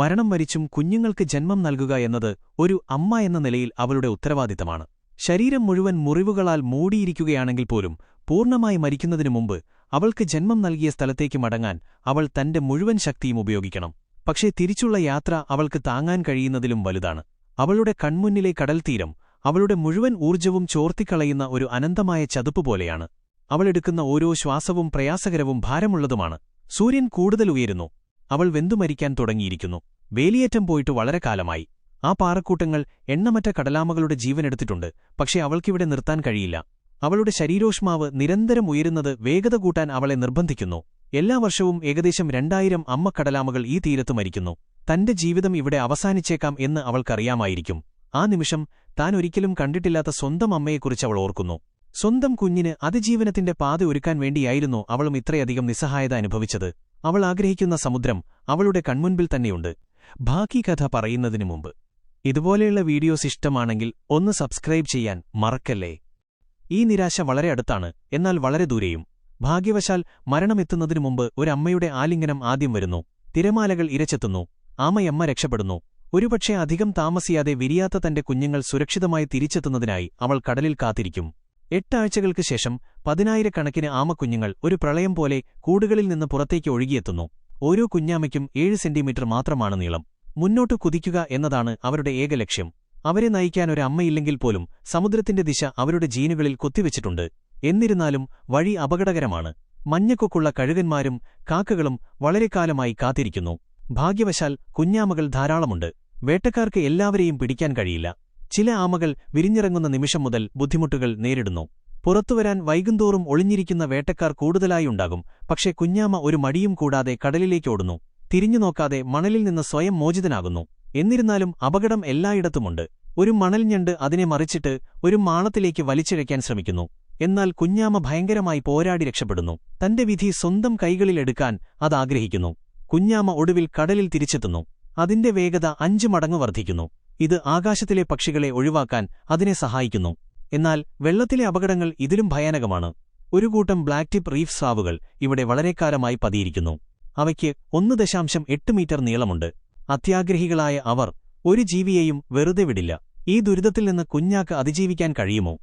മരണം വരിച്ചും കുഞ്ഞുങ്ങൾക്ക് ജന്മം നൽകുക എന്നത് ഒരു അമ്മ എന്ന നിലയിൽ അവളുടെ ഉത്തരവാദിത്തമാണ്. ശരീരം മുഴുവൻ മുറിവുകളാൽ മൂടിയിരിക്കുകയാണെങ്കിൽ പോലും പൂർണമായി മരിക്കുന്നതിനു മുമ്പ് അവൾക്ക് ജന്മം നൽകിയ സ്ഥലത്തേക്ക് മടങ്ങാൻ അവൾ തന്റെ മുഴുവൻ ശക്തിയും ഉപയോഗിക്കണം. പക്ഷേ തിരിച്ചുള്ള യാത്ര അവൾക്ക് താങ്ങാൻ കഴിയുന്നതിലും വലുതാണ്. അവളുടെ കൺമുന്നിലെ കടൽത്തീരം അവളുടെ മുഴുവൻ ഊർജവും ചോർത്തിക്കളയുന്ന ഒരു അനന്തമായ ചതുപ്പ് പോലെയാണ്. അവളെടുക്കുന്ന ഓരോ ശ്വാസവും പ്രയാസകരവും ഭാരമുള്ളതുമാണ്. സൂര്യൻ കൂടുതൽ ഉയരുന്നു. അവൾ വെന്തുമരിക്കാൻ തുടങ്ങിയിരിക്കുന്നു. വേലിയേറ്റം പോയിട്ട് വളരെ കാലമായി. ആ പാറക്കൂട്ടങ്ങൾ എണ്ണമറ്റ കടലാമകളുടെ ജീവനെടുത്തിട്ടുണ്ട് പക്ഷേ അവൾക്കിവിടെ നിർത്താൻ കഴിയില്ല. അവളുടെ ശരീരോഷ്മാവ് നിരന്തരം ഉയരുന്നത് വേഗത കൂട്ടാൻ അവളെ നിർബന്ധിക്കുന്നു. എല്ലാ വർഷവും ഏകദേശം രണ്ടായിരം അമ്മക്കടലാമകൾ ഈ തീരത്ത് മരിക്കുന്നു. തന്റെ ജീവിതം ഇവിടെ അവസാനിച്ചേക്കാം എന്ന് അവൾക്കറിയാമായിരിക്കും. ആ നിമിഷം താൻ ഒരിക്കലും കണ്ടിട്ടില്ലാത്ത സ്വന്തം അമ്മയെക്കുറിച്ച് അവൾ ഓർക്കുന്നു. സ്വന്തം കുഞ്ഞിന് അതിജീവനത്തിന്റെ പാത ഒരുക്കാൻ വേണ്ടിയായിരുന്നു അവളും ഇത്രയധികം നിസ്സഹായത അനുഭവിച്ചത്. അവൾ ആഗ്രഹിക്കുന്ന സമുദ്രം അവളുടെ കൺമുൻപിൽ തന്നെയുണ്ട്. ബാക്കി കഥ പറയുന്നതിനു മുമ്പ്. ഇതുപോലെയുള്ള വീഡിയോസ് ഇഷ്ടമാണെങ്കിൽ ഒന്ന് സബ്സ്ക്രൈബ് ചെയ്യാൻ മറക്കല്ലേ? ഈ നിരാശ വളരെ അടുത്താണ് എന്നാൽ വളരെ ദൂരെയും. ഭാഗ്യവശാൽ മരണമെത്തുന്നതിനു മുമ്പ് ഒരമ്മയുടെ ആലിംഗനം ആദ്യം വരുന്നു. തിരമാലകൾ ഇരച്ചെത്തുന്നു. ആമയമ്മ രക്ഷപ്പെടുന്നു. ഒരുപക്ഷെ അധികം താമസിയാതെ വിരിയാത്ത തന്റെ കുഞ്ഞുങ്ങൾ സുരക്ഷിതമായി തിരിച്ചെത്തുന്നതിനായി അവൾ കടലിൽ കാത്തിരിക്കും. എട്ടാഴ്ചകൾക്ക് ശേഷം പതിനായിരക്കണക്കിന് ആമക്കുഞ്ഞുങ്ങൾ ഒരു പ്രളയം പോലെ കൂടുകളിൽ നിന്ന് പുറത്തേക്ക് ഒഴുകിയെത്തുന്നു. ഓരോ കുഞ്ഞാമയ്ക്കും ഏഴ് സെന്റിമീറ്റർ മാത്രമാണ് നീളം. മുന്നോട്ട് കുതിക്കുക എന്നതാണ് അവരുടെ ഏക ലക്ഷ്യം. അവരെ നയിക്കാൻ ഒരു അമ്മയില്ലെങ്കിൽ പോലും സമുദ്രത്തിന്റെ ദിശ അവരുടെ ജീനുകളിൽ കൊത്തിവെച്ചിട്ടുണ്ട്. എന്നിരുന്നാലും വഴി അപകടകരമാണ്. മഞ്ഞക്കൊക്കുള്ള കഴുകന്മാരും കാക്കകളും വളരെക്കാലമായി കാത്തിരിക്കുന്നു. ഭാഗ്യവശാൽ കുഞ്ഞാമകൾ ധാരാളമുണ്ട്. വേട്ടക്കാർക്ക് എല്ലാവരെയും പിടിക്കാൻ കഴിയില്ല. ചില ആമകൾ വിരിഞ്ഞിറങ്ങുന്ന നിമിഷം മുതൽ ബുദ്ധിമുട്ടുകൾ നേരിടുന്നു. പുറത്തുവരാൻ വൈകുന്തോറും ഒളിഞ്ഞിരിക്കുന്ന വേട്ടക്കാർ കൂടുതലായി ഉണ്ടാകും. പക്ഷേ കുഞ്ഞാമ ഒരു മടിയും കൂടാതെ കടലിലേക്കോടുന്നു തിരിഞ്ഞുനോക്കാതെ മണലിൽ നിന്ന് സ്വയം മോചിതനാകുന്നു. എന്നിരുന്നാലും അപകടം എല്ലായിടത്തുമുണ്ട്. ഒരു മണൽഞ്ഞണ്ട് അതിനെ മറിച്ചിട്ട് ഒരു മാളത്തിലേക്ക് വലിച്ചിഴയ്ക്കാൻ ശ്രമിക്കുന്നു. എന്നാൽ കുഞ്ഞാമ ഭയങ്കരമായി പോരാടി രക്ഷപ്പെടുന്നു. തന്റെ വിധി സ്വന്തം കൈകളിലെടുക്കാൻ അതാഗ്രഹിക്കുന്നു കുഞ്ഞാമ ഒടുവിൽ കടലിൽ തിരിച്ചെത്തുന്നു. അതിന്റെ വേഗത അഞ്ചു മടങ്ങ് വർദ്ധിക്കുന്നു. ഇത് ആകാശത്തിലെ പക്ഷികളെ ഒഴിവാക്കാൻ അതിനെ സഹായിക്കുന്നു. എന്നാൽ വെള്ളത്തിലെ അപകടങ്ങൾ ഇതിലും ഭയാനകമാണ്. ഒരു കൂട്ടം ബ്ലാക്ക് ടിപ്പ് റീഫ് സ്രാവുകൾ ഇവിടെ വളരെക്കാലമായി പതിയിരിക്കുന്നു. അവയ്ക്ക് ഒന്ന് ദശാംശം എട്ട് മീറ്റർ നീളമുണ്ട്. അത്യാഗ്രഹികളായ അവർ ഒരു ജീവിയെയും വെറുതെ വിടില്ല. ഈ ദുരിതത്തിൽ നിന്ന് കുഞ്ഞാക്ക് അതിജീവിക്കാൻ കഴിയുമോ?